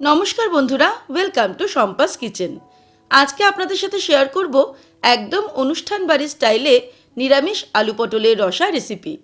নমস্কার বন্ধুরা welcome to সম্পাস kitchen আজকে আপনাদের সাথে শেয়ার করব একদম অনুষ্ঠান বাড়ির স্টাইলে নিরামিষ আলু পটলের রসা রেসিপি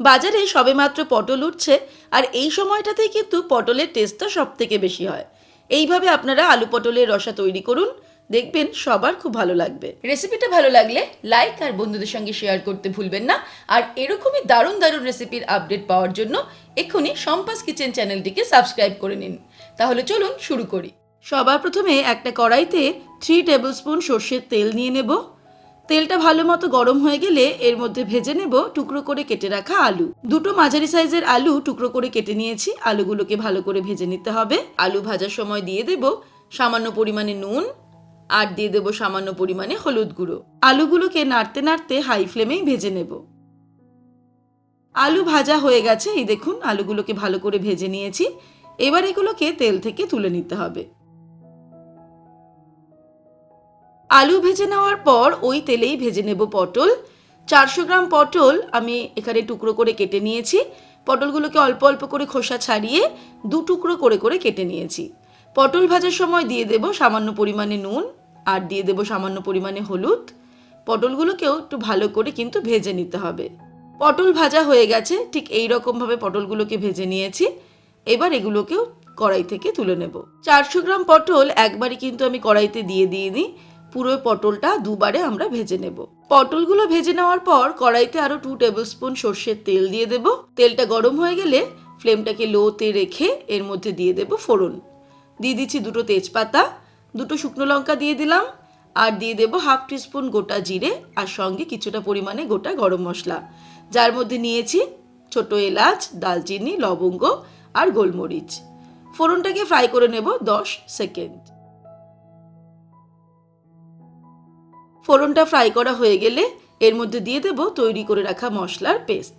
বাজারে সবেমাত্র পটল উঠছে, আর এই সময়টাতেই কিন্তু পটলের টেস্টটা সব থেকে বেশি হয়। এইভাবে আপনারা আলু পটলের রসা তৈরি করুন দেখবেন সবার খুব ভালো লাগবে। রেসিপিটা ভালো লাগলে লাইক আর বন্ধুদের সঙ্গে শেয়ার করতে ভুলবেন না। আর এরকমই দারুণ দারুণ রেসিপির আপডেট পাওয়ার জন্য এক্ষুনি সম্পাস কিচেন চ্যানেলটিকে সাবস্ক্রাইব করে নিন। তাহলে চলুন শুরু করি। সবার প্রথমে একটা কড়াইতে থ্রি টেবিল স্পুন সর্ষের তেল নিয়ে নেব। তেলটা ভালো মতো গরম হয়ে গেলে এর মধ্যে ভেজে নেব টুকরো করে কেটে রাখা আলু। দুটো মাঝারি সাইজের আলু টুকরো করে কেটে নিয়েছি। আলুগুলোকে ভালো করে ভেজে নিতে হবে। আলু ভাজার সময় দিয়ে দেব সামান্য পরিমাণে নুন আর দিয়ে দেবো সামান্য পরিমাণে হলুদ গুঁড়ো। আলুগুলোকে নাড়তে নাড়তে হাই ফ্লেমেই ভেজে নেব। আলু ভাজা হয়ে গেছে, এই দেখুন আলুগুলোকে ভালো করে ভেজে নিয়েছি। এবার এগুলোকে তেল থেকে তুলে নিতে হবে। আলু ভেজে নেওয়ার পর ওই তেলেই ভেজে নেব পটল। চারশো গ্রাম পটল আমি এখানে টুকরো করে কেটে নিয়েছি। পটলগুলোকে অল্প অল্প করে খোসা ছাড়িয়ে দু টুকরো করে করে কেটে নিয়েছি। পটল ভাজার সময় দিয়ে দেব সামান্য পরিমাণে নুন। আর দিয়ে দেব সামান্য পরিমাণে হলুদ। পটলগুলোকেও একটু ভালো করে কিন্তু ভেজে নিতে হবে। পটল ভাজা হয়ে গেছে, ঠিক এই রকমভাবে পটলগুলোকে ভেজে নিয়েছি। এবার এগুলোকেও কড়াই থেকে তুলে নেব। চারশো গ্রাম পটল একবারই কিন্তু আমি কড়াইতে দিয়ে দিয়ে দিই পুরো পটলটা দুবারে আমরা ভেজে নেব। পটলগুলো ভেজে নেওয়ার পর কড়াইতে আরও টু টেবিল স্পুন সর্ষের তেল দিয়ে দেব। তেলটা গরম হয়ে গেলে ফ্লেমটাকে লোতে রেখে এর মধ্যে দিয়ে দেব ফোড়ন। দিয়ে দিচ্ছি দুটো তেজপাতা। দুটো শুকনো লঙ্কা দিয়ে দিলাম, আর দিয়ে দেব হাফ টিস্পুন গোটা জিরে, আর সঙ্গে কিছুটা পরিমাণে গোটা গরম মশলা। যার মধ্যে নিয়েছি ছোট এলাচ, দালচিনি, লবঙ্গ, আর গোলমরিচ। ফোড়নটাকে ফ্রাই করে নেব দশ সেকেন্ড। ফোড়নটা ফ্রাই করা হয়ে গেলে এর মধ্যে দিয়ে দেব তৈরি করে রাখা মশলার পেস্ট।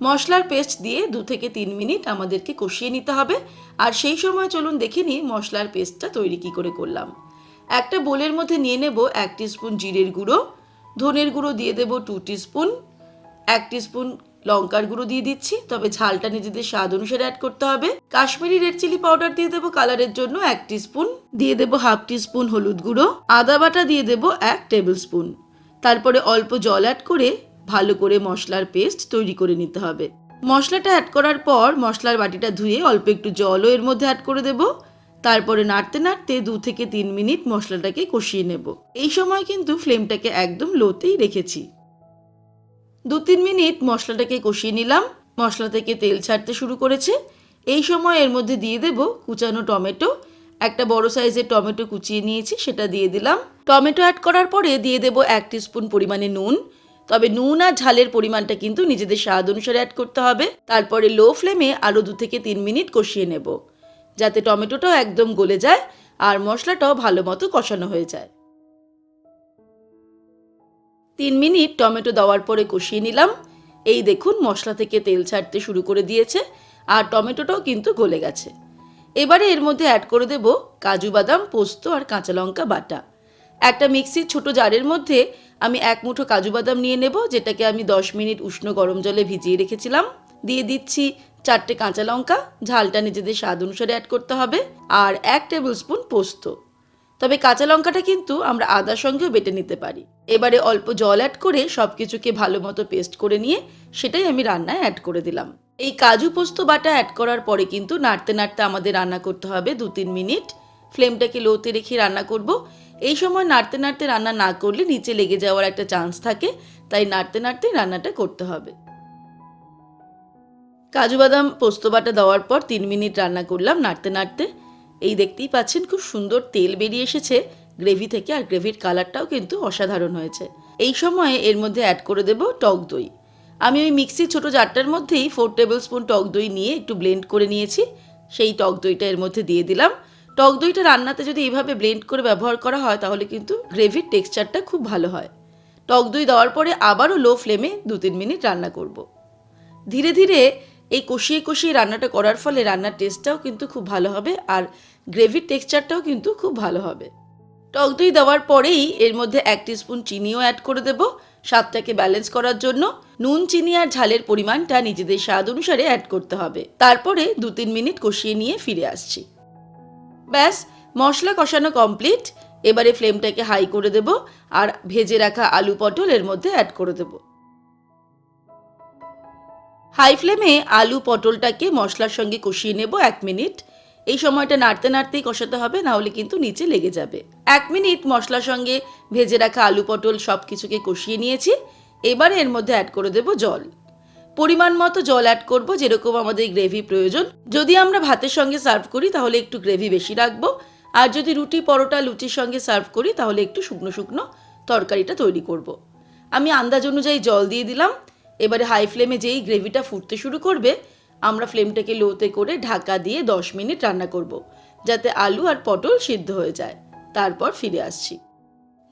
মশলার পেস্ট দিয়ে দু থেকে তিন মিনিট আমাদেরকে কষিয়ে নিতে হবে। আর সেই সময় চলুন দেখে নিই মশলার পেস্টটা তৈরি কী করে করলাম। একটা বোলের মধ্যে নিয়ে নেব এক স্পুন জিরের গুঁড়ো, ধনের গুঁড়ো দিয়ে দেব টু স্পুন এক স্পুন লঙ্কার গুঁড়ো দিয়ে দিচ্ছি, তবে ঝালটা নিজেদের স্বাদ অনুসারে অ্যাড করতে হবে। কাশ্মীরি রেড চিলি পাউডার দিয়ে দেবো কালারের জন্য এক স্পুন দিয়ে দেবো হাফ স্পুন হলুদ গুঁড়ো, আদা বাটা দিয়ে দেবো এক টেবিল স্পুন তারপরে অল্প জল অ্যাড করে ভালো করে মশলার পেস্ট তৈরি করে নিতে হবে। মশলাটা অ্যাড করার পর মশলার বাটিটা ধুয়ে অল্প একটু জলও এর মধ্যে অ্যাড করে দেব। তারপরে নাড়তে নাড়তে দু থেকে তিন মিনিট মশলাটাকে কষিয়ে নেব। এই সময় কিন্তু ফ্লেমটাকে একদম লোতেই রেখেছি। দু তিন মিনিট মশলাটাকে কষিয়ে নিলাম। মশলা থেকে তেল ছাড়তে শুরু করেছে। এই সময় এর মধ্যে দিয়ে দেব কুচানো টমেটো। একটা বড় সাইজের টমেটো কুচিয়ে নিয়েছি, সেটা দিয়ে দিলাম। টমেটো অ্যাড করার পরে দিয়ে দেব এক স্পুন পরিমাণে নুন। তবে নুন আর ঝালের পরিমাণটা কিন্তু নিজেদের স্বাদ অনুসারে অ্যাড করতে হবে। তারপরে লো ফ্লেমে আরও দু থেকে তিন মিনিট কষিয়ে নেব, যাতে টমেটোটাও একদম গলে যায় আর মশলাটাও ভালো মতো কষানো হয়ে যায়। তিন মিনিট টমেটো দেওয়ার পরে কষিয়ে নিলাম। এই দেখুন মশলা থেকে তেল ছাড়তে শুরু করে দিয়েছে আর টমেটোটাও কিন্তু গলে গেছে। এবারে এর মধ্যে অ্যাড করে দেব কাজু বাদাম, পোস্ত আর কাঁচা লঙ্কা বাটা। একটা মিক্সির ছোট জারের মধ্যে আমি এক মুঠো কাজু বাদাম নিয়ে নেব, যেটাকে আমি দশ মিনিট উষ্ণ গরম জলে ভিজিয়ে রেখেছিলাম। দিয়ে দিচ্ছি চারটে কাঁচা লঙ্কা, ঝালটা নিজেদের স্বাদ অনুসারে অ্যাড করতে হবে, আর এক টেবিল স্পুন পোস্ত। তবে কাঁচা লঙ্কাটা কিন্তু আমরা আদার সঙ্গেও বেটে নিতে পারি। এবারে অল্প জল অ্যাড করে সব কিছুকে ভালো মতো পেস্ট করে নিয়ে সেটাই আমি রান্নায় অ্যাড করে দিলাম। এই কাজু পোস্ত বাটা অ্যাড করার পরে কিন্তু নাড়তে নাড়তে আমাদের রান্না করতে হবে দু তিন মিনিট ফ্লেমটাকে লোতে রেখে রান্না করব। এই সময় নাড়তে নাড়তে রান্না না করলে নিচে লেগে যাওয়ার একটা চান্স থাকে, তাই নাড়তে নাড়তে রান্নাটা করতে হবে। কাজু বাদাম, পোস্ত বাটা দেওয়ার পর তিন মিনিট রান্না করলাম নাড়তে নাড়তে। এই দেখতেই পাচ্ছেন খুব সুন্দর তেল বেরিয়ে এসেছে গ্রেভি থেকে, আর গ্রেভির কালারটাও কিন্তু অসাধারণ হয়েছে। এই সময়ে এর মধ্যে অ্যাড করে দেব টক দই। আমি ওই মিক্সির ছোটো জারটার মধ্যেই ফোর টেবিল স্পুন টক দই নিয়ে একটু ব্লেন্ড করে নিয়েছি, সেই টক দইটা এর মধ্যে দিয়ে দিলাম। টক দইটা রান্নাতে যদি এইভাবে ব্লেন্ড করে ব্যবহার করা হয়, তাহলে কিন্তু গ্রেভির টেক্সচারটা খুব ভালো হয়। টক দই দেওয়ার পরে আবারও লো ফ্লেমে দু তিন মিনিট রান্না করব। ধীরে ধীরে এই কষিয়ে কষিয়ে রান্নাটা করার ফলে রান্নার টেস্টটাও কিন্তু খুব ভালো হবে আর গ্রেভির টেক্সচারটাও কিন্তু খুব ভালো হবে। টক দই দেওয়ার পরেই এর মধ্যে এক স্পুন চিনিও অ্যাড করে দেব। স্বাদটাকে ব্যালেন্স করার জন্য নুন, চিনি আর ঝালের পরিমাণটা নিজেদের স্বাদ অনুসারে অ্যাড করতে হবে। তারপরে দু তিন মিনিট কষিয়ে নিয়ে ফিরে আসছি। ব্যাস, মশলা কষানো কমপ্লিট এবারে ফ্লেমটাকে হাই করে দেব আর ভেজে রাখা আলু পটল এর মধ্যে অ্যাড করে দেব। হাই ফ্লেমে আলু পটলটাকে মশলার সঙ্গে কষিয়ে নেব এক মিনিট এই সময়টা নাড়তে নাড়তেই কষাতে হবে, না হলে কিন্তু নিচে লেগে যাবে। এক মিনিট মশলার সঙ্গে ভেজে রাখা আলু পটল সব কিছুকে কষিয়ে নিয়েছি। এবারে এর মধ্যে অ্যাড করে দেব জল। পরিমাণ মতো জল অ্যাড করব, যেরকম আমাদের গ্রেভি প্রয়োজন। যদি আমরা ভাতের সঙ্গে সার্ভ করি, তাহলে একটু গ্রেভি বেশি রাখব। আর যদি রুটি, পরোটা, লুচির সঙ্গে সার্ভ করি, তাহলে একটু শুকনো শুকনো তরকারিটা তৈরি করব। আমি আন্দাজ অনুযায়ী জল দিয়ে দিলাম। এবারে হাই ফ্লেমে যেই গ্রেভিটা ফুটতে শুরু করবে, আমরা ফ্লেমটাকে লোতে করে ঢাকা দিয়ে দশ মিনিট রান্না করব। যাতে আলু আর পটল সিদ্ধ হয়ে যায়। তারপর ফিরে আসছি।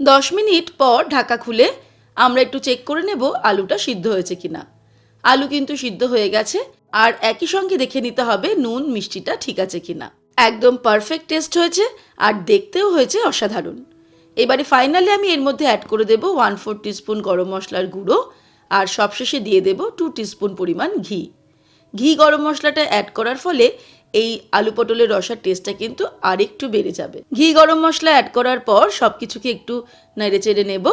দশ মিনিট পর ঢাকা খুলে আমরা একটু চেক করে নেব আলুটা সিদ্ধ হয়েছে কিনা। আলু কিন্তু সিদ্ধ হয়ে গেছে, আর একই সঙ্গে দেখে নিতে হবে নুন, মিষ্টিটা ঠিক আছে কিনা। একদম পারফেক্ট টেস্ট হয়েছে, আর দেখতেও হয়েছে অসাধারণ। এবারে ফাইনালি আমি এর মধ্যে অ্যাড করে দেব ওয়ান ফোর টিস্পুন গরম মশলার গুঁড়ো, আর সবশেষে দিয়ে দেব টু টিস্পুন পরিমাণ ঘি। ঘি গরম মশলাটা অ্যাড করার ফলে এই আলু পটলের রসার টেস্টটা কিন্তু আরেকটু বেড়ে যাবে। ঘি গরম মশলা অ্যাড করার পর সব কিছুকে একটু নেড়ে চেড়ে নেব,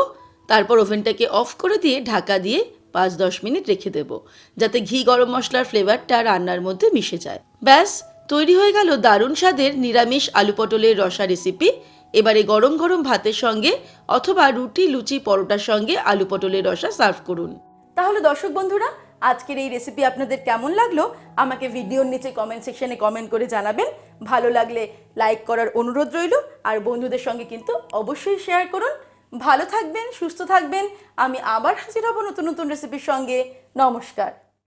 তারপর ওভেনটাকে অফ করে দিয়ে ঢাকা দিয়ে পাঁচ দশ মিনিট রেখে দেব, যাতে ঘি গরম মশলার ফ্লেভারটা রান্নার মধ্যে মিশে যায়। ব্যাস, তৈরি হয়ে গেল দারুণ স্বাদের নিরামিষ আলু পটলের রসা রেসিপি এবারে গরম গরম ভাতের সঙ্গে অথবা রুটি, লুচি, পরোটার সঙ্গে আলু পটলের রসা সার্ভ করুন। তাহলে দর্শক বন্ধুরা, আজকের এই রেসিপি আপনাদের কেমন লাগল? আমাকে ভিডিওর নিচে কমেন্ট সেকশনে কমেন্ট করে জানাবেন। ভালো লাগলে লাইক করার অনুরোধ রইল। আর বন্ধুদের সঙ্গে কিন্তু অবশ্যই শেয়ার করুন। ভালো থাকবেন সুস্থ থাকবেন। আমি আবার হাজির হব নতুন নতুন রেসিপির সঙ্গে। নমস্কার।